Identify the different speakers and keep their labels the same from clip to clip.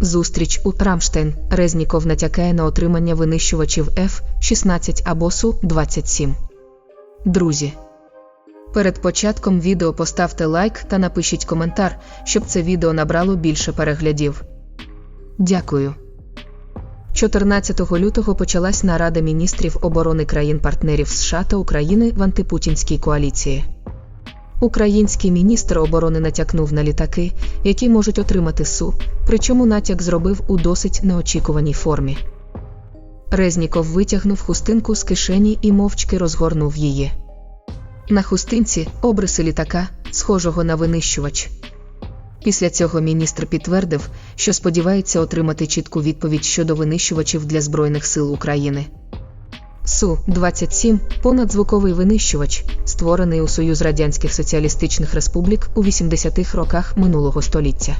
Speaker 1: Зустріч у Рамштайн. Резніков натякає на отримання винищувачів F-16 або Су-27. Друзі. Перед початком відео поставте лайк та напишіть коментар, щоб це відео набрало більше переглядів. Дякую. 14 лютого почалась нарада міністрів оборони країн-партнерів США та України в антипутінській коаліції. Український міністр оборони натякнув на літаки, які можуть отримати СУ, причому натяк зробив у досить неочікуваній формі. Резніков витягнув хустинку з кишені і мовчки розгорнув її. На хустинці обриси літака, схожого на винищувач. Після цього міністр підтвердив, що сподівається отримати чітку відповідь щодо винищувачів для Збройних сил України. Су-27 понадзвуковий винищувач, створений у Союз Радянських Соціалістичних Республік у 80-х роках минулого століття.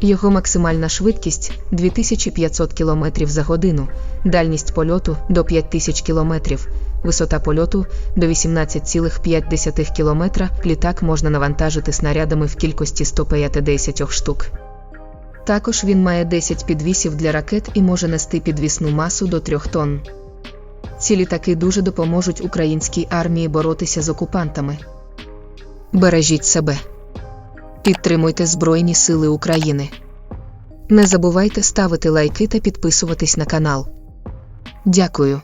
Speaker 1: Його максимальна швидкість 2500 км за годину, дальність польоту до 5000 км, висота польоту до 18,5 км. Літак можна навантажити снарядами в кількості 150 штук. Також він має 10 підвісів для ракет і може нести підвісну масу до 3 тонн. Ці літаки дуже допоможуть українській армії боротися з окупантами. Бережіть себе. Підтримуйте Збройні Сили України. Не забувайте ставити лайки та підписуватись на канал. Дякую.